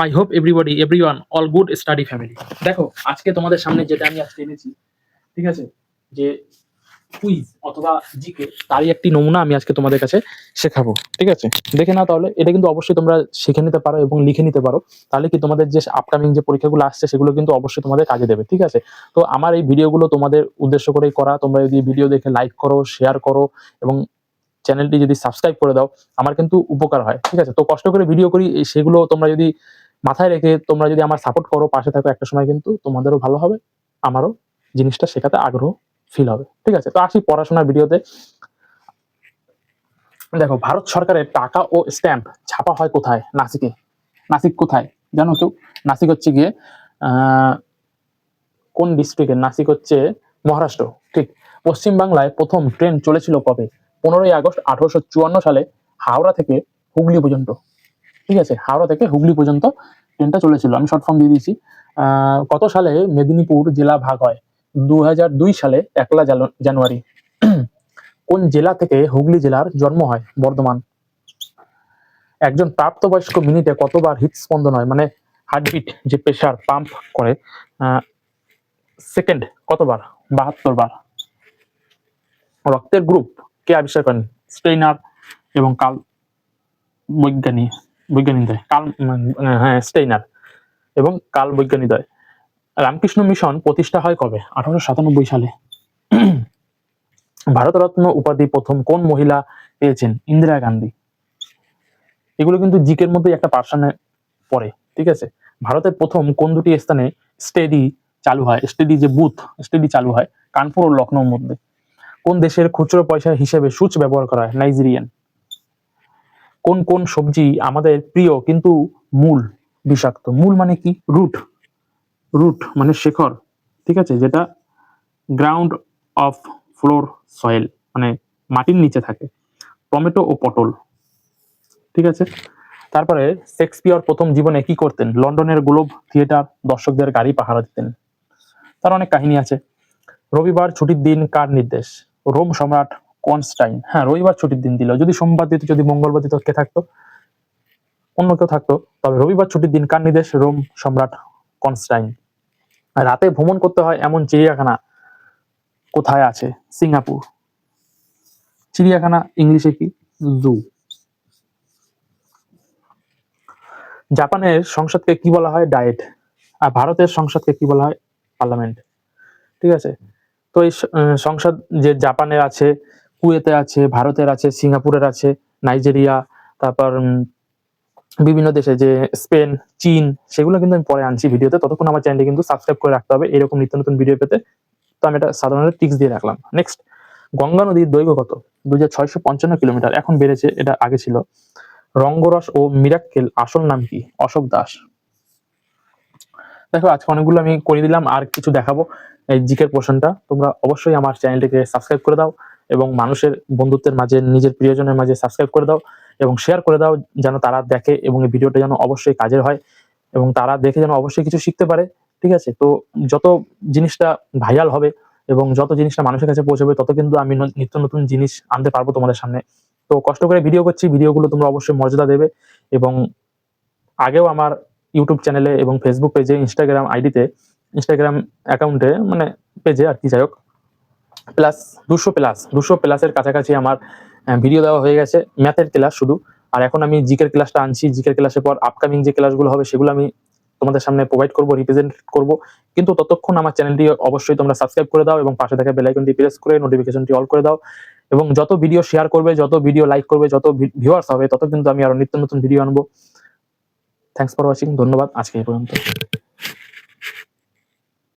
I hope everybody everyone all good study family দেখো, আজকে তোমাদের সামনে যেটা আমি আজকে এনেছি, ঠিক আছে? যে কুইজ অথবা জিকে তারই একটি নমুনা আমি আজকে তোমাদের কাছে শেখাবো, ঠিক আছে? দেখে নাও তাহলে, এটা কিন্তু অবশ্যই তোমরা শিখে নিতে পারো এবং লিখে নিতে পারো। তাহলে কি তোমাদের যে আপকামিং যে পরীক্ষাগুলো আসছে, সেগুলো কিন্তু অবশ্যই তোমাদের কাজে দেবে, ঠিক আছে? তো আমার এই ভিডিওগুলো তোমাদের উদ্দেশ্য করেই করা, তোমরা যদি ভিডিও দেখে লাইক করো শেয়ার করো এবং চ্যানেলটি যদি সাবস্ক্রাইব করে দাও, আমার কিন্তু উপকার হয়, ঠিক আছে? তো কষ্ট করে ভিডিও করি সেগুলো তোমরা যদি মাথায় রেখে তোমরা যদি আমার সাপোর্ট করো, পাশে থাকো, একটা সময় কিন্তু তোমাদেরও ভালো হবে, আমারও জিনিসটা শেখাতে আগ্রহ ফিল হবে, ঠিক আছে? তো আসি পড়াশোনার ভিডিওতে দেখো, ভারত সরকারের টাকা ও স্ট্যাম্প ছাপা হয় কোথায়? নাসিকে। নাসিক কোথায়? জানো কেউ নাসিক হচ্ছে গিয়ে কোন ডিস্ট্রিক্টের নাসিক হচ্ছে মহারাষ্ট্র, ঠিক? পশ্চিম বাংলায় প্রথম ট্রেন চলেছিল কবে? পনেরোই আগস্ট আঠারোশো চুয়ান্ন সালে হাওড়া থেকে হুগলি পর্যন্ত। ঠিক আছে? হাওড়া থেকে হুগলি পর্যন্ত ট্রেনটা চলেছিল। আমি শর্ট ফর্ম দিয়ে দিয়েছি। কত সালে মেদিনীপুর জেলা ভাগ হয়? দু দুই সালে একলা জানুয়ারি। কোন জেলা থেকে হুগলি জেলার জন্ম হয়? বর্ধমান। একজন প্রাপ্তবয়স্ক মিনিটে কতবার হৃদস্পন্দন হয়? মানে হার্টবিট যে প্রেশার পাম্প করে সেকেন্ড কতবার? বাহাত্তর বার। রক্তের গ্রুপ কে আবিষ্কার করেন? স্টেইনার এবং কাল বৈজ্ঞানিক বৈজ্ঞানিকদ্বয় কাল হ্যাঁ স্টেইনার এবং কাল বৈজ্ঞানিকদ্বয় রামকৃষ্ণ মিশন প্রতিষ্ঠা হয় কবে? আঠারোশো সাতানব্বই সালে। ভারতরত্ন উপাধি প্রথম কোন মহিলা পেয়েছেন? ইন্দিরা গান্ধী। এগুলো কিন্তু জিকের মধ্যে একটা পার্সনে পড়ে ঠিক আছে? ভারতের প্রথম কোন দুটি স্থানে স্টেডি চালু হয়? স্টেডি যে বুথ স্টেডি চালু হয় কানপুর ও লখনৌর মধ্যে। কোন দেশের খুচরো পয়সা হিসেবে সুচ ব্যবহার করা হয়? নাইজেরিয়ান। কোন কোন সবজি আমাদের প্রিয় কিন্তু মূল, বিষাক্ত। মূল মানে কি? রুট। রুট মানে শেখর, ঠিক আছে? যেটা গ্রাউন্ড অফ ফ্লোর সয়েল মানে মাটির নিচে থাকে। টমেটো ও পটল, ঠিক আছে? তারপরে শেক্সপিয়র প্রথম জীবনে কি করতেন? লন্ডনের গ্লোব থিয়েটার দর্শকদের গাড়ি পাহারা দিতেন। তার অনেক কাহিনী আছে। রবিবার ছুটির দিন কার নির্দেশ? রোম সম্রাট কনস্টাইন। হ্যাঁ রবিবার ছুটির দিন দিল। যদি সোমবার দিত, যদি মঙ্গলবার দিত, কে থাকতো? অন্য কেউ থাকতো। তবে রবিবার ছুটির দিন কার নির্দেশ? রোম সম্রাট কনস্টাইন। রাতে ভ্রমণ করতে হয় এমন চিড়িয়াখানা কোথায় আছে? সিঙ্গাপুর। চিড়িয়াখানা ইংলিশে কি? জু। জাপানের সংসদকে কি বলা হয়? ডায়েট। আর ভারতের সংসদকে কি বলা হয়? পার্লামেন্ট। ঠিক আছে? তো এই সংসদ যে জাপানের আছে, কুয়েতে আছে, ভারতের আছে, সিঙ্গাপুরের আছে, নাইজেরিয়া, তারপর বিভিন্ন দেশে যে স্পেন, চীন, সেগুলো কিন্তু আমি পরে আনছি ভিডিওতে। ততক্ষণ আমার চ্যানেলটি কিন্তু সাবস্ক্রাইব করে রাখতে হবে। এরকম নিত্য নতুন ভিডিও পেতে তো আমি এটা সাধারণত টিক্স দিয়ে রাখলাম। নেক্সট গঙ্গা নদীর দৈর্ঘ্য কত? দুই হাজার ছয়শো পঞ্চান্ন কিলোমিটার। এখন বেড়েছে, এটা আগে ছিল। রঙ্গরস ও মিরাক্কেল আসল নাম কি? অশোক দাস। দেখো, আজকে অনেকগুলো আমি করে দিলাম, আর কিছু দেখাবো। এই জিকের পোর্শনটা তোমরা অবশ্যই আমার চ্যানেলটিকে সাবস্ক্রাইব করে দাও এবং মানুষের বন্ধুত্বের মাঝে, নিজের প্রিয়জনের মাঝে সাবস্ক্রাইব করে দাও এবং শেয়ার করে দাও যেন তারা দেখে এবং এই ভিডিওটা যেন অবশ্যই কাজের হয় এবং তারা দেখে যেন অবশ্যই কিছু শিখতে পারে, ঠিক আছে? তো যত জিনিসটা ভাইরাল হবে এবং যত জিনিসটা মানুষের কাছে পৌঁছবে, তত কিন্তু আমি নিত্য নতুন জিনিস আনতে পারব তোমাদের সামনে। তো কষ্ট করে ভিডিও করছি ভিডিওগুলো তোমরা অবশ্যই মর্যাদা দেবে এবং আগেও আমার ইউটিউব চ্যানেলে এবং ফেসবুক পেজে ইনস্টাগ্রাম আইডিতে ইনস্টাগ্রাম অ্যাকাউন্টে মানে পেজে আর কি, যাই হোক। প্লাস দুশো প্লাস দুশো প্লাসের কাছাকাছি আমার ভিডিও দেওয়া হয়ে গেছে ম্যাথের ক্লাস শুধু। আর এখন আমি জিকের ক্লাসটা আনছি জিকের ক্লাসের পর আপকামিং যে ক্লাসগুলো হবে, সেগুলো আমি তোমাদের সামনে প্রোভাইড করব রিপ্রেজেন্ট করব। কিন্তু ততক্ষণ আমার চ্যানেলটি অবশ্যই তোমরা সাবস্ক্রাইব করে দাও এবং পাশে থাকা বেল আইকনটি প্রেস করে নোটিফিকেশনটি অল করে দাও। এবং যত ভিডিও শেয়ার করবে, যত ভিডিও লাইক করবে, যত ভিউয়ার্স হবে তত কিন্তু আমি আরও নিত্য নতুন ভিডিও আনব। থ্যাংকস ফর ওয়াচিং ধন্যবাদ, আজকে এই পর্যন্ত।